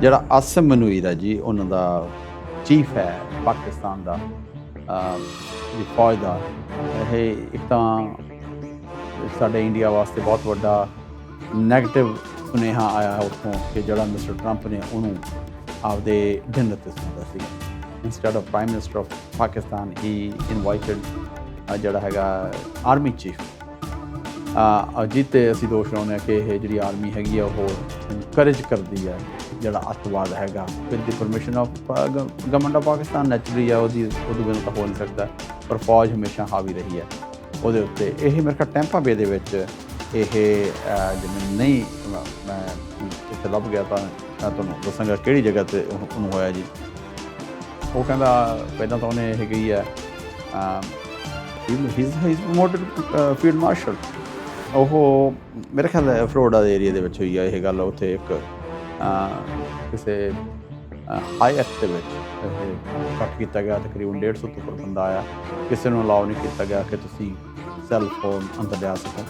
ਜਿਹੜਾ ਆਸਮ ਮਨੂਈਰ ਹੈ ਜੀ ਉਹਨਾਂ ਦਾ ਚੀਫ ਹੈ ਪਾਕਿਸਤਾਨ ਦਾ ਅਹ, ਫੌਜ ਦਾ। ਇਹ ਇੱਕ ਤਾਂ ਸਾਡੇ ਇੰਡੀਆ ਵਾਸਤੇ ਬਹੁਤ ਵੱਡਾ 네ਗੇਟਿਵ ਸੁਨੇਹਾ ਆਇਆ ਉੱਥੋਂ ਕਿ ਜਿਹੜਾ ਮਿਸਟਰ ਟਰੰਪ ਨੇ ਉਹਨੂੰ ਆਪਦੇ ਡਿਨਰ ਤੇ ਸੁਣਦਾ ਸੀ। Instead of prime minister of Pakistan he invited ਜਿਹੜਾ ਹੈਗਾ ਆਰਮੀ ਚੀਫ ਅਜੀਤ ਤੇ ਅਸੀਂ ਦੋਸ਼ ਲਾਉਂਦੇ ਹਾਂ ਕਿ ਇਹ ਜਿਹੜੀ ਆਰਮੀ ਹੈਗੀ ਆ, ਉਹ ਇਨਕਰੇਜ ਕਰਦੀ ਹੈ ਜਿਹੜਾ ਅੱਤਵਾਦ ਹੈਗਾ। With the permission of government of Pakistan naturally ਆ, ਉਹਦੀ, ਉਹਦੇ ਬਿਨਾਂ ਤਾਂ ਹੋ ਨਹੀਂ ਸਕਦਾ, ਪਰ ਫੌਜ ਹਮੇਸ਼ਾ ਹਾਵੀ ਰਹੀ ਹੈ ਉਹਦੇ ਉੱਤੇ ਇਹ ਮੇਰੇ ਖਿਆਲ ਟੈਂਪਾ ਬੇ ਦੇ ਵਿੱਚ ਇਹ ਜਿਵੇਂ ਨਹੀਂ ਮੈਂ ਇੱਥੇ ਲੱਭ ਗਿਆ ਤਾਂ ਮੈਂ ਤੁਹਾਨੂੰ ਦੱਸਾਂਗਾ ਕਿਹੜੀ ਜਗ੍ਹਾ ਤੇ ਉਹਨੂੰ ਹੋਇਆ ਜੀ। ਉਹ ਕਹਿੰਦਾ, ਪਹਿਲਾਂ ਤਾਂ ਉਹਨੇ ਇਹ ਗਈ ਹੈ he is promoted field marshal ਉਹ ਮੇਰੇ ਖਿਆਲ ਹੈ ਫਲੋਰੀਡਾ ਦੇ ਏਰੀਆ ਦੇ ਵਿੱਚ ਹੋਈ ਆ ਇਹ ਗੱਲ, ਉੱਥੇ ਇੱਕ ਕਿਸੇ ਹਾਈ ਐਕਟ ਦੇ ਵਿੱਚ ਇਹ ਕੱਟ ਕੀਤਾ ਗਿਆ, ਤਕਰੀਬਨ 150 ਤੋਂ ਉੱਪਰ ਬੰਦਾ ਆਇਆ। ਕਿਸੇ ਨੂੰ ਅਲਾਉ ਨਹੀਂ ਕੀਤਾ ਗਿਆ ਕਿ ਤੁਸੀਂ ਸੈੱਲ ਫੋਨ ਅੰਦਰ ਲਿਆ ਸਕੋ।